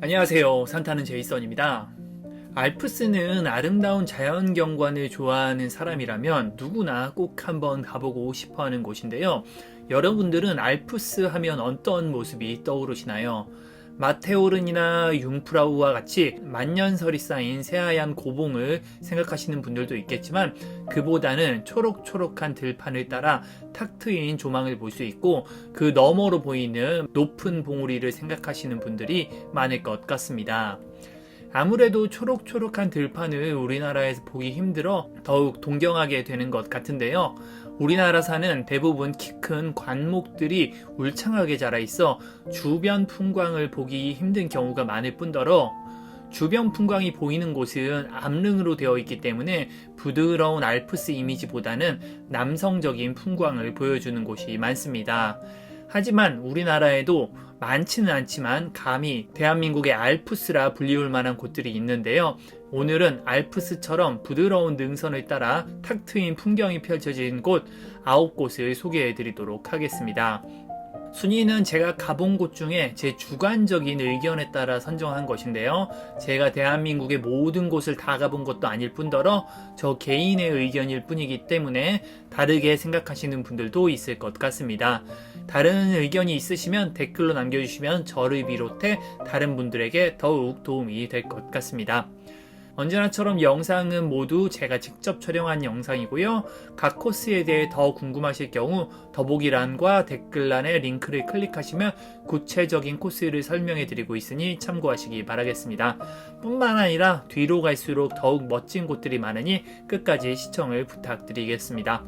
안녕하세요. 산타는 제이선입니다. 알프스는 아름다운 자연 경관을 좋아하는 사람이라면 누구나 꼭 한번 가보고 싶어 하는 곳인데요. 여러분들은 알프스 하면 어떤 모습이 떠오르시나요? 마테오른이나 융프라우와 같이 만년설이 쌓인 새하얀 고봉을 생각하시는 분들도 있겠지만 그보다는 초록초록한 들판을 따라 탁 트인 조망을 볼 수 있고 그 너머로 보이는 높은 봉우리를 생각하시는 분들이 많을 것 같습니다. 아무래도 초록초록한 들판을 우리나라에서 보기 힘들어 더욱 동경하게 되는 것 같은데요. 우리나라산은 대부분 키 큰 관목들이 울창하게 자라 있어 주변 풍광을 보기 힘든 경우가 많을 뿐더러 주변 풍광이 보이는 곳은 암릉으로 되어 있기 때문에 부드러운 알프스 이미지보다는 남성적인 풍광을 보여주는 곳이 많습니다. 하지만 우리나라에도 많지는 않지만 감히 대한민국의 알프스라 불리울 만한 곳들이 있는데요. 오늘은 알프스처럼 부드러운 능선을 따라 탁 트인 풍경이 펼쳐진 곳 9곳을 소개해 드리도록 하겠습니다. 순위는 제가 가본 곳 중에 제 주관적인 의견에 따라 선정한 것인데요. 제가 대한민국의 모든 곳을 다 가본 것도 아닐 뿐더러 저 개인의 의견일 뿐이기 때문에 다르게 생각하시는 분들도 있을 것 같습니다. 다른 의견이 있으시면 댓글로 남겨주시면 저를 비롯해 다른 분들에게 더욱 도움이 될 것 같습니다. 언제나처럼 영상은 모두 제가 직접 촬영한 영상이고요. 각 코스에 대해 더 궁금하실 경우 더보기란과 댓글란에 링크를 클릭하시면 구체적인 코스를 설명해 드리고 있으니 참고하시기 바라겠습니다. 뿐만 아니라 뒤로 갈수록 더욱 멋진 곳들이 많으니 끝까지 시청을 부탁드리겠습니다.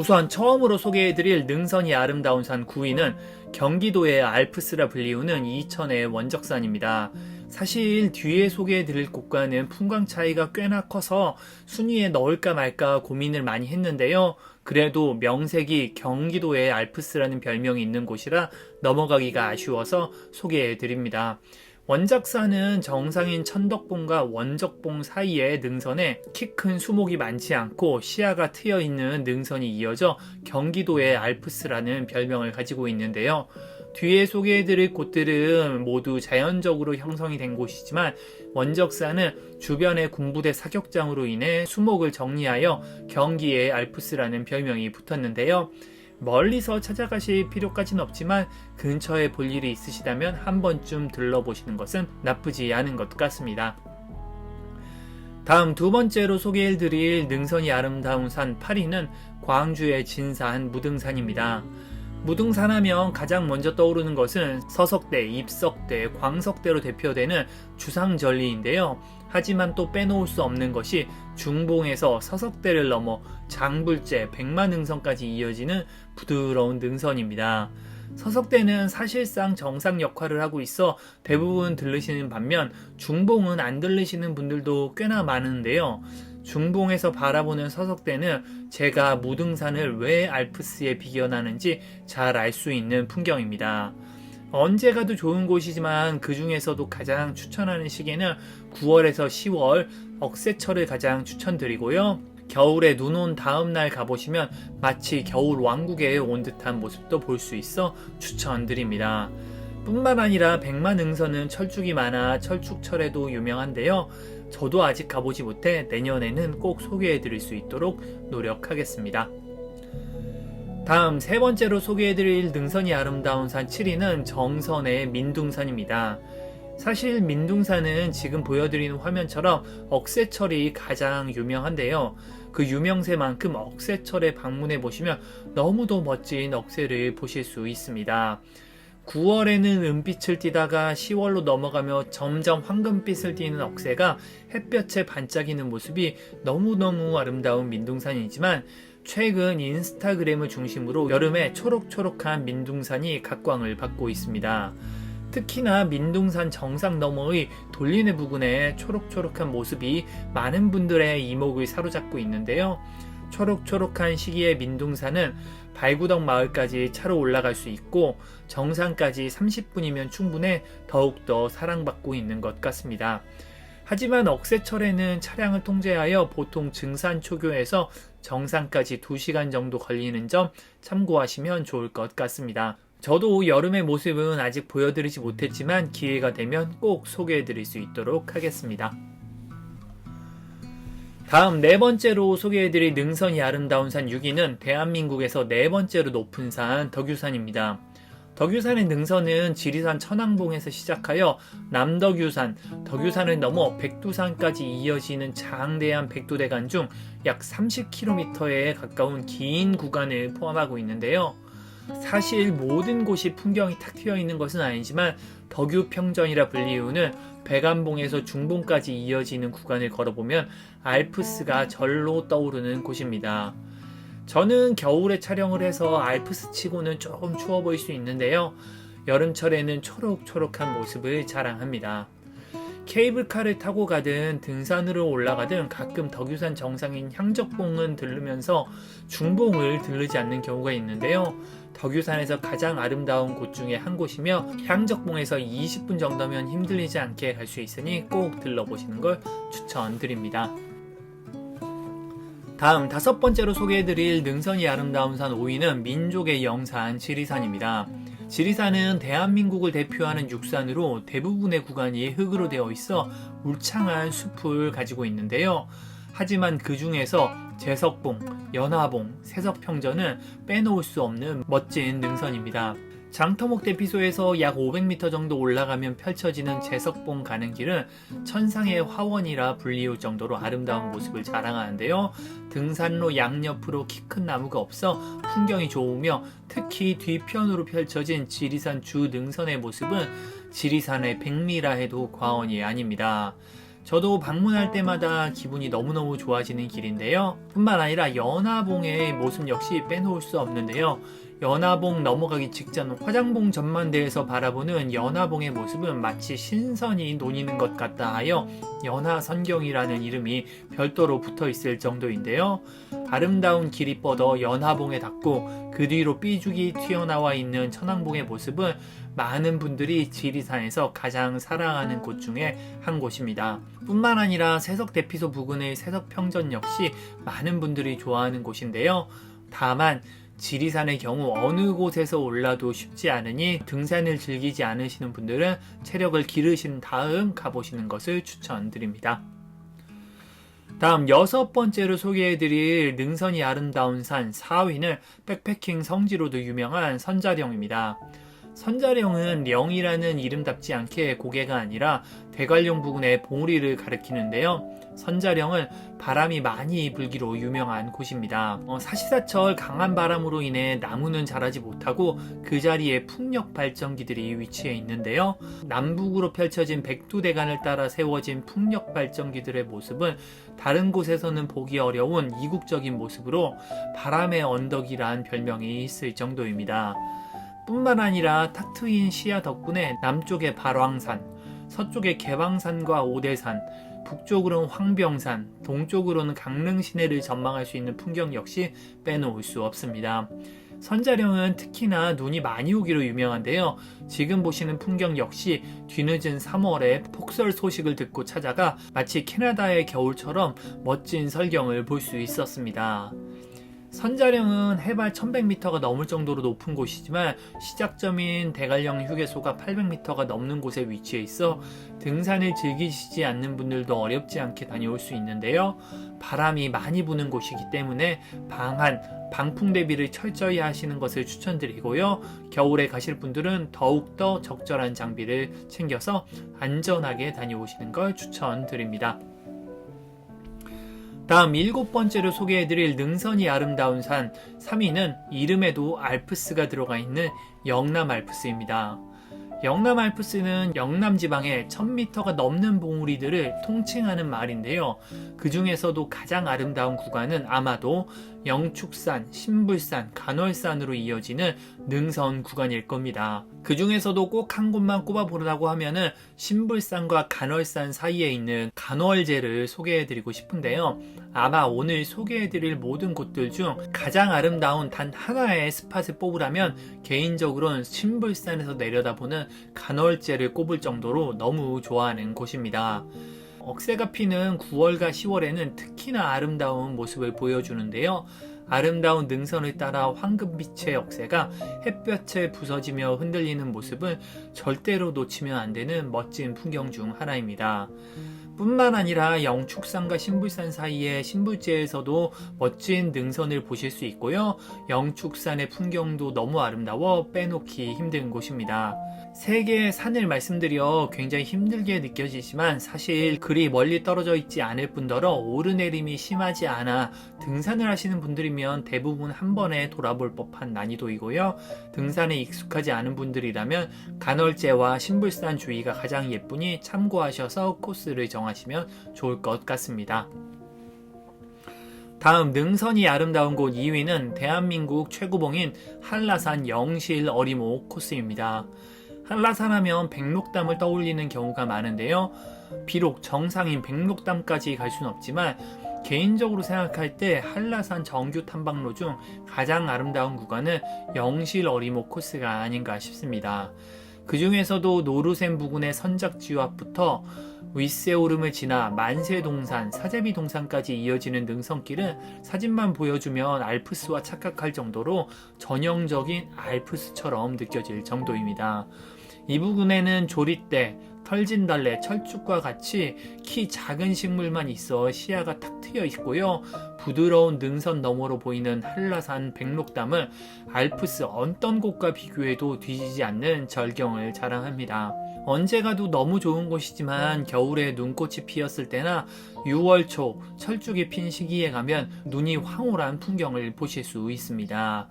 우선 처음으로 소개해드릴 능선이 아름다운 산 9위는 경기도의 알프스라 불리우는 이천의 원적산입니다. 사실 뒤에 소개해드릴 곳과는 풍광 차이가 꽤나 커서 순위에 넣을까 말까 고민을 많이 했는데요. 그래도 명색이 경기도의 알프스라는 별명이 있는 곳이라 넘어가기가 아쉬워서 소개해드립니다. 원작산은 정상인 천덕봉과 원적봉 사이의 능선에 키 큰 수목이 많지 않고 시야가 트여 있는 능선이 이어져 경기도의 알프스라는 별명을 가지고 있는데요. 뒤에 소개해드릴 곳들은 모두 자연적으로 형성이 된 곳이지만 원적산은 주변의 군부대 사격장으로 인해 수목을 정리하여 경기의 알프스라는 별명이 붙었는데요. 멀리서 찾아가실 필요까지는 없지만 근처에 볼 일이 있으시다면 한 번쯤 들러보시는 것은 나쁘지 않은 것 같습니다. 다음 두 번째로 소개해드릴 능선이 아름다운 산 8위는 광주의 진산 무등산입니다. 무등산 하면 가장 먼저 떠오르는 것은 서석대, 입석대, 광석대로 대표되는 주상절리인데요. 하지만 또 빼놓을 수 없는 것이 중봉에서 서석대를 넘어 장불제, 백마능선까지 이어지는 부드러운 능선입니다. 서석대는 사실상 정상 역할을 하고 있어 대부분 들르시는 반면 중봉은 안 들르시는 분들도 꽤나 많은데요. 중봉에서 바라보는 서석대는 제가 무등산을 왜 알프스에 비견하는지 잘 알 수 있는 풍경입니다. 언제 가도 좋은 곳이지만 그 중에서도 가장 추천하는 시기는 9월에서 10월 억새철을 가장 추천드리고요. 겨울에 눈 온 다음 날 가보시면 마치 겨울 왕국에 온 듯한 모습도 볼 수 있어 추천드립니다. 뿐만 아니라 백만응선은 철쭉이 많아 철쭉철에도 유명한데요. 저도 아직 가보지 못해 내년에는 꼭 소개해 드릴 수 있도록 노력하겠습니다. 다음 세 번째로 소개해드릴 능선이 아름다운 산 7위는 정선의 민둥산입니다. 사실 민둥산은 지금 보여드리는 화면처럼 억새철이 가장 유명한데요. 그 유명세만큼 억새철에 방문해 보시면 너무도 멋진 억새를 보실 수 있습니다. 9월에는 은빛을 띠다가 10월로 넘어가며 점점 황금빛을 띠는 억새가 햇볕에 반짝이는 모습이 너무너무 아름다운 민둥산이지만 최근 인스타그램을 중심으로 여름에 초록초록한 민둥산이 각광을 받고 있습니다. 특히나 민둥산 정상 너머의 돌리네 부근의 초록초록한 모습이 많은 분들의 이목을 사로잡고 있는데요. 초록초록한 시기의 민둥산은 발구덕 마을까지 차로 올라갈 수 있고 정상까지 30분이면 충분해 더욱더 사랑받고 있는 것 같습니다. 하지만 억새철에는 차량을 통제하여 보통 증산 초교에서 정상까지 2시간 정도 걸리는 점 참고하시면 좋을 것 같습니다. 저도 여름의 모습은 아직 보여드리지 못했지만 기회가 되면 꼭 소개해드릴 수 있도록 하겠습니다. 다음 네 번째로 소개해드릴 능선이 아름다운 산 6위는 대한민국에서 네 번째로 높은 산 덕유산입니다. 덕유산의 능선은 지리산 천왕봉에서 시작하여 남덕유산, 덕유산을 넘어 백두산까지 이어지는 장대한 백두대간 중 약 30km에 가까운 긴 구간을 포함하고 있는데요. 사실 모든 곳이 풍경이 탁 트여 있는 것은 아니지만 덕유평전이라 불리우는 백안봉에서 중봉까지 이어지는 구간을 걸어보면 알프스가 절로 떠오르는 곳입니다. 저는 겨울에 촬영을 해서 알프스 치고는 조금 추워 보일 수 있는데요. 여름철에는 초록초록한 모습을 자랑합니다. 케이블카를 타고 가든 등산으로 올라가든 가끔 덕유산 정상인 향적봉은 들르면서 중봉을 들르지 않는 경우가 있는데요. 덕유산에서 가장 아름다운 곳 중에 한 곳이며 향적봉에서 20분 정도면 힘들리지 않게 갈 수 있으니 꼭 들러보시는 걸 추천드립니다. 다음 다섯 번째로 소개해드릴 능선이 아름다운 산 5위는 민족의 영산 지리산입니다. 지리산은 대한민국을 대표하는 육산으로 대부분의 구간이 흙으로 되어 있어 울창한 숲을 가지고 있는데요. 하지만 그 중에서 제석봉, 연화봉, 세석평전은 빼놓을 수 없는 멋진 능선입니다. 장터목 대피소에서 약 500m 정도 올라가면 펼쳐지는 제석봉 가는 길은 천상의 화원이라 불리울 정도로 아름다운 모습을 자랑하는데요. 등산로 양옆으로 키 큰 나무가 없어 풍경이 좋으며 특히 뒤편으로 펼쳐진 지리산 주 능선의 모습은 지리산의 백미라 해도 과언이 아닙니다. 저도 방문할 때마다 기분이 너무너무 좋아지는 길인데요. 뿐만 아니라 연화봉의 모습 역시 빼놓을 수 없는데요. 연화봉 넘어가기 직전 화장봉 전만대에서 바라보는 연화봉의 모습은 마치 신선이 논이는 것 같다 하여 연화선경이라는 이름이 별도로 붙어 있을 정도인데요. 아름다운 길이 뻗어 연화봉에 닿고 그 뒤로 삐죽이 튀어나와 있는 천왕봉의 모습은 많은 분들이 지리산에서 가장 사랑하는 곳 중에 한 곳입니다. 뿐만 아니라 세석 대피소 부근의 세석평전 역시 많은 분들이 좋아하는 곳인데요. 다만 지리산의 경우 어느 곳에서 올라도 쉽지 않으니 등산을 즐기지 않으시는 분들은 체력을 기르신 다음 가보시는 것을 추천드립니다. 다음 여섯 번째로 소개해드릴 능선이 아름다운 산 4위는 백패킹 성지로도 유명한 선자령입니다. 선자령은 령이라는 이름답지 않게 고개가 아니라 대관령 부근의 봉우리를 가리키는데요. 선자령은 바람이 많이 불기로 유명한 곳입니다. 어, 사시사철 강한 바람으로 인해 나무는 자라지 못하고 그 자리에 풍력 발전기들이 위치해 있는데요. 남북으로 펼쳐진 백두대간을 따라 세워진 풍력 발전기들의 모습은 다른 곳에서는 보기 어려운 이국적인 모습으로 바람의 언덕이란 별명이 있을 정도입니다. 뿐만 아니라 탁 트인 시야 덕분에 남쪽의 발왕산, 서쪽의 개방산과 오대산, 북쪽으로는 황병산, 동쪽으로는 강릉 시내를 전망할 수 있는 풍경 역시 빼놓을 수 없습니다. 선자령은 특히나 눈이 많이 오기로 유명한데요. 지금 보시는 풍경 역시 뒤늦은 3월에 폭설 소식을 듣고 찾아가 마치 캐나다의 겨울처럼 멋진 설경을 볼 수 있었습니다. 선자령은 해발 1100m가 넘을 정도로 높은 곳이지만 시작점인 대관령 휴게소가 800m가 넘는 곳에 위치해 있어 등산을 즐기시지 않는 분들도 어렵지 않게 다녀올 수 있는데요. 바람이 많이 부는 곳이기 때문에 방한, 방풍 대비를 철저히 하시는 것을 추천드리고요. 겨울에 가실 분들은 더욱더 적절한 장비를 챙겨서 안전하게 다녀오시는 걸 추천드립니다. 다음 일곱 번째로 소개해드릴 능선이 아름다운 산 3위는 이름에도 알프스가 들어가 있는 영남 알프스입니다. 영남 알프스는 영남 지방의 1000m가 넘는 봉우리들을 통칭하는 마을인데요. 그 중에서도 가장 아름다운 구간은 아마도 영축산, 신불산, 간월산으로 이어지는 능선 구간일 겁니다. 그 중에서도 꼭 한 곳만 꼽아보라고 하면은 신불산과 간월산 사이에 있는 간월제를 소개해드리고 싶은데요. 아마 오늘 소개해드릴 모든 곳들 중 가장 아름다운 단 하나의 스팟을 뽑으라면 개인적으로는 신불산에서 내려다보는 간월제를 꼽을 정도로 너무 좋아하는 곳입니다. 억새가 피는 9월과 10월에는 특히나 아름다운 모습을 보여주는데요. 아름다운 능선을 따라 황금빛의 억새가 햇볕에 부서지며 흔들리는 모습은 절대로 놓치면 안 되는 멋진 풍경 중 하나입니다. 뿐만 아니라 영축산과 신불산 사이의 신불제에서도 멋진 능선을 보실 수 있고요. 영축산의 풍경도 너무 아름다워 빼놓기 힘든 곳입니다. 세 개의 산을 말씀드려 굉장히 힘들게 느껴지지만 사실 그리 멀리 떨어져 있지 않을 뿐더러 오르내림이 심하지 않아 등산을 하시는 분들이면 대부분 한 번에 돌아볼 법한 난이도이고요. 등산에 익숙하지 않은 분들이라면 간헐제와 신불산 주위가 가장 예쁘니 참고하셔서 코스를 정하시면 좋을 것 같습니다. 다음 능선이 아름다운 곳 2위는 대한민국 최고봉인 한라산 영실 어리목 코스입니다. 한라산 하면 백록담을 떠올리는 경우가 많은데요. 비록 정상인 백록담까지 갈 수는 없지만 개인적으로 생각할 때 한라산 정규 탐방로 중 가장 아름다운 구간은 영실 어리목 코스가 아닌가 싶습니다. 그 중에서도 노루샘 부근의 선작지유 앞부터 윗세오름을 지나 만세동산, 사제비동산까지 이어지는 능선길은 사진만 보여주면 알프스와 착각할 정도로 전형적인 알프스처럼 느껴질 정도입니다. 이 부근에는 조리대, 털진달래, 철쭉과 같이 키 작은 식물만 있어 시야가 탁 트여 있고요. 부드러운 능선 너머로 보이는 한라산 백록담은 알프스 어떤 곳과 비교해도 뒤지지 않는 절경을 자랑합니다. 언제 가도 너무 좋은 곳이지만 겨울에 눈꽃이 피었을 때나 6월 초 철쭉이 핀 시기에 가면 눈이 황홀한 풍경을 보실 수 있습니다.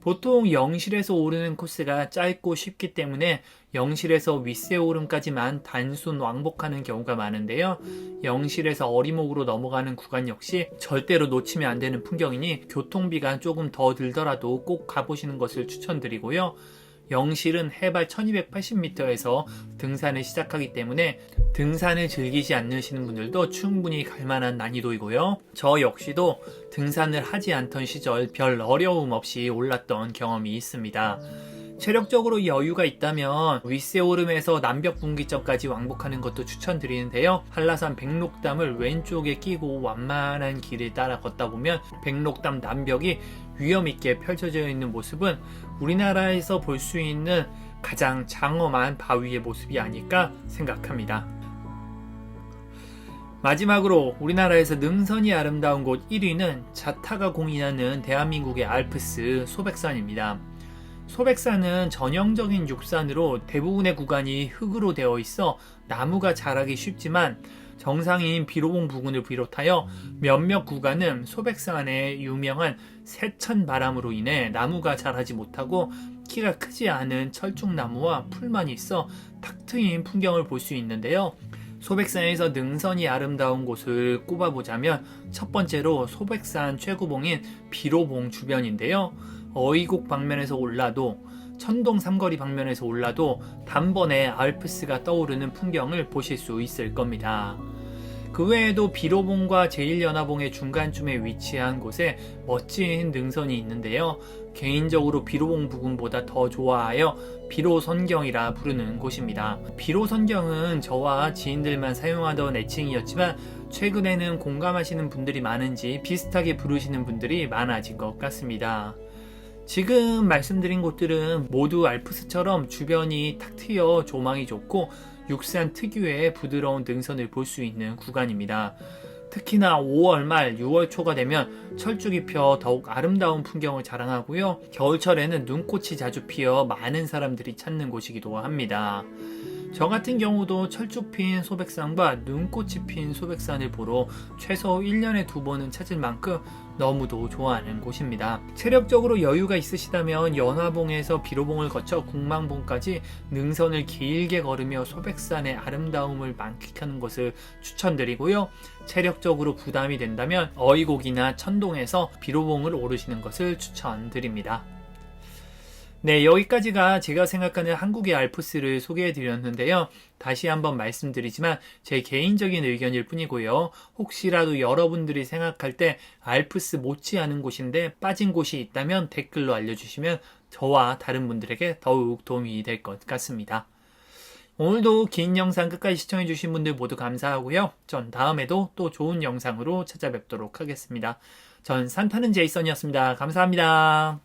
보통 영실에서 오르는 코스가 짧고 쉽기 때문에 영실에서 윗세 오름까지만 단순 왕복하는 경우가 많은데요. 영실에서 어리목으로 넘어가는 구간 역시 절대로 놓치면 안 되는 풍경이니 교통비가 조금 더 들더라도 꼭 가보시는 것을 추천드리고요. 영실은 해발 1280m에서 등산을 시작하기 때문에 등산을 즐기지 않으시는 분들도 충분히 갈만한 난이도이고요. 저 역시도 등산을 하지 않던 시절 별 어려움 없이 올랐던 경험이 있습니다. 체력적으로 여유가 있다면 윗세 오름에서 남벽 분기점까지 왕복하는 것도 추천드리는데요. 한라산 백록담을 왼쪽에 끼고 완만한 길을 따라 걷다 보면 백록담 남벽이 위험있게 펼쳐져 있는 모습은 우리나라에서 볼 수 있는 가장 장엄한 바위의 모습이 아닐까 생각합니다. 마지막으로 우리나라에서 능선이 아름다운 곳 1위는 자타가 공인하는 대한민국의 알프스 소백산입니다. 소백산은 전형적인 육산으로 대부분의 구간이 흙으로 되어 있어 나무가 자라기 쉽지만 정상인 비로봉 부근을 비롯하여 몇몇 구간은 소백산의 유명한 세천 바람으로 인해 나무가 자라지 못하고 키가 크지 않은 철쭉나무와 풀만 있어 탁 트인 풍경을 볼 수 있는데요. 소백산에서 능선이 아름다운 곳을 꼽아보자면 첫 번째로 소백산 최고봉인 비로봉 주변인데요. 어이곡 방면에서 올라도 천동 삼거리 방면에서 올라도 단번에 알프스가 떠오르는 풍경을 보실 수 있을 겁니다. 그 외에도 비로봉과 제1연화봉의 중간쯤에 위치한 곳에 멋진 능선이 있는데요. 개인적으로 비로봉 부근보다 더 좋아하여 비로선경이라 부르는 곳입니다. 비로선경은 저와 지인들만 사용하던 애칭이었지만 최근에는 공감하시는 분들이 많은지 비슷하게 부르시는 분들이 많아진 것 같습니다. 지금 말씀드린 곳들은 모두 알프스처럼 주변이 탁 트여 조망이 좋고 육산 특유의 부드러운 능선을 볼 수 있는 구간입니다. 특히나 5월 말 6월 초가 되면 철쭉이 펴 더욱 아름다운 풍경을 자랑하고요. 겨울철에는 눈꽃이 자주 피어 많은 사람들이 찾는 곳이기도 합니다. 저 같은 경우도 철쭉 핀 소백산과 눈꽃이 핀 소백산을 보러 최소 1년에 두 번은 찾을 만큼 너무도 좋아하는 곳입니다. 체력적으로 여유가 있으시다면 연화봉에서 비로봉을 거쳐 국망봉까지 능선을 길게 걸으며 소백산의 아름다움을 만끽하는 것을 추천드리고요. 체력적으로 부담이 된다면 어이곡이나 천동에서 비로봉을 오르시는 것을 추천드립니다. 네, 여기까지가 제가 생각하는 한국의 알프스를 소개해 드렸는데요. 다시 한번 말씀드리지만 제 개인적인 의견일 뿐이고요. 혹시라도 여러분들이 생각할 때 알프스 못지않은 곳인데 빠진 곳이 있다면 댓글로 알려주시면 저와 다른 분들에게 더욱 도움이 될 것 같습니다. 오늘도 긴 영상 끝까지 시청해주신 분들 모두 감사하고요. 전 다음에도 또 좋은 영상으로 찾아뵙도록 하겠습니다. 전 산타는 제이선이었습니다. 감사합니다.